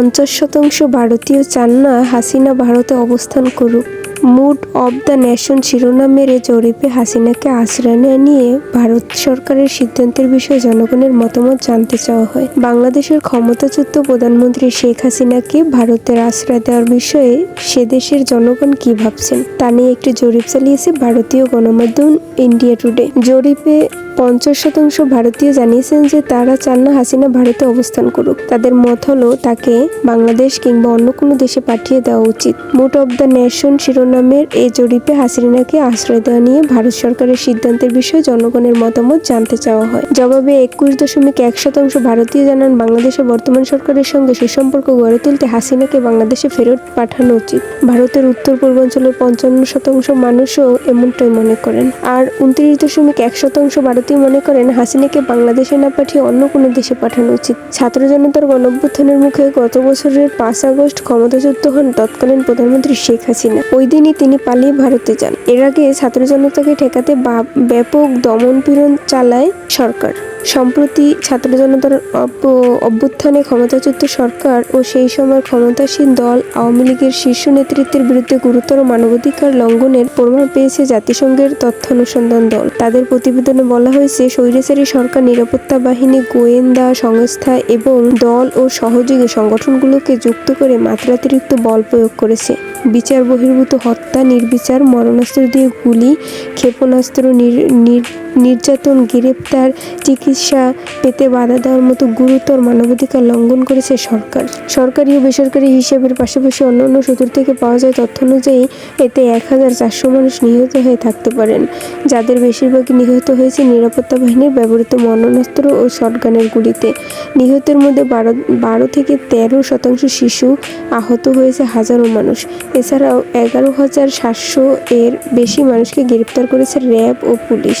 পঞ্চাশ শতাংশ ভারতীয় চান না হাসিনা ভারতে অবস্থান করুক। মুড অব দ্য ন্যাশন শিরোনামের জরিপে হাসিনাকে আশ্রয় নেওয়া নিয়ে ভারত সরকারের সিদ্ধান্তের বিষয়ে জনগণের মতামত জানতে চাওয়া হয়। বাংলাদেশের ক্ষমতাচ্যুত প্রধানমন্ত্রী শেখ হাসিনাকে ভারতের আশ্রয় দেওয়ার বিষয়ে সে দেশের জনগণ কি ভাবছেন, তা নিয়ে একটি জরিপ চালিয়েছে ভারতীয় গণমাধ্যম ইন্ডিয়া টুডে। জরিপে পঞ্চাশ শতাংশ ভারতীয় জানিয়েছেন যে তারা চান না হাসিনা ভারতে অবস্থান করুক। তাদের মত হলো তাকে বাংলাদেশ কিংবা অন্য কোনো দেশে পাঠিয়ে দেওয়া উচিত। মুড অব দ্য নেশন শিরোনামের এই জরিপে হাসিনাকে আশ্রয় দেওয়া নিয়ে ভারত সরকারের সিদ্ধান্তের বিষয়ে জনগণের মতামত জানতে চাওয়া হয়। জবাবে একুশ দশমিক এক শতাংশ ভারতীয় জানান, বাংলাদেশের বর্তমান সরকারের সঙ্গে সুসম্পর্ক গড়ে তুলতে হাসিনাকে বাংলাদেশে ফেরত পাঠানো উচিত। ভারতের উত্তর পূর্বাঞ্চলের পঞ্চান্ন শতাংশ মানুষও এমনটাই মনে করেন। আর উনত্রিশ দশমিক এক শতাংশ ভারতীয় মনে করেন হাসিনাকে বাংলাদেশে না পাঠিয়ে অন্য কোনো দেশে পাঠানো উচিত, ছাত্র জনতার গণঅভ্যুত্থানের মুখে গত বছরের পাঁচ আগস্ট ক্ষমতাচ্যুত হন তৎকালীন প্রধানমন্ত্রী শেখ হাসিনা। ওই দিনই তিনি পালিয়ে ভারতে যান। এর আগে ছাত্র জনতাকে ঠেকাতে ব্যাপক দমনপীড়ন চালায় সরকার। সম্প্রতি ছাত্র জনতার অভ্যুত্থানে ক্ষমতাচ্যুত সরকার ও সেই সময় ক্ষমতাসীন দল আওয়ামী লীগের শীর্ষ নেতৃত্বের বিরুদ্ধে গুরুতর মানবাধিকার লঙ্ঘনের প্রমাণ পেয়েছে জাতিসংঘের তথ্য অনুসন্ধান দল। তাদের প্রতিবেদনে বলা হয়েছে। স্বৈরাচারী সরকার, নিরাপত্তা বাহিনী, গোয়েন্দা সংস্থা এবং দল ও সহযোগী সংগঠনগুলোকে যুক্ত করে মাত্রাতিরিক্ত বল প্রয়োগ করেছে। বিচার বহির্ভূত হত্যা, নির্বিচার, মরণাস্ত্র দিয়ে গুলি, ক্ষেপণাস্ত্র নির- নির্যাতন, গ্রেপ্তার, চিকিৎসা পেতে বাধা দেওয়ার মতো গুরুতর মানবাধিকার লঙ্ঘন করেছে সরকার। সরকারি ও বেসরকারি হিসাবের পাশাপাশি অন্যান্য সূত্র থেকে পাওয়া যায়, তথ্য অনুযায়ী এতে এক হাজার চারশো মানুষ নিহত হয়ে থাকতে পারেন। যাদের বেশিরভাগই নিহত হয়েছে নিরাপত্তা বাহিনীর ব্যবহৃত মরণাস্ত্র ও শটগানের গুলিতে। নিহতের মধ্যে বারো বারো থেকে তেরো শতাংশ শিশু আহত হয়েছে হাজারো মানুষ। এছাড়াও এগারো হাজার সাতশো এর বেশি মানুষকে গ্রেপ্তার করেছে র্যাব ও পুলিশ।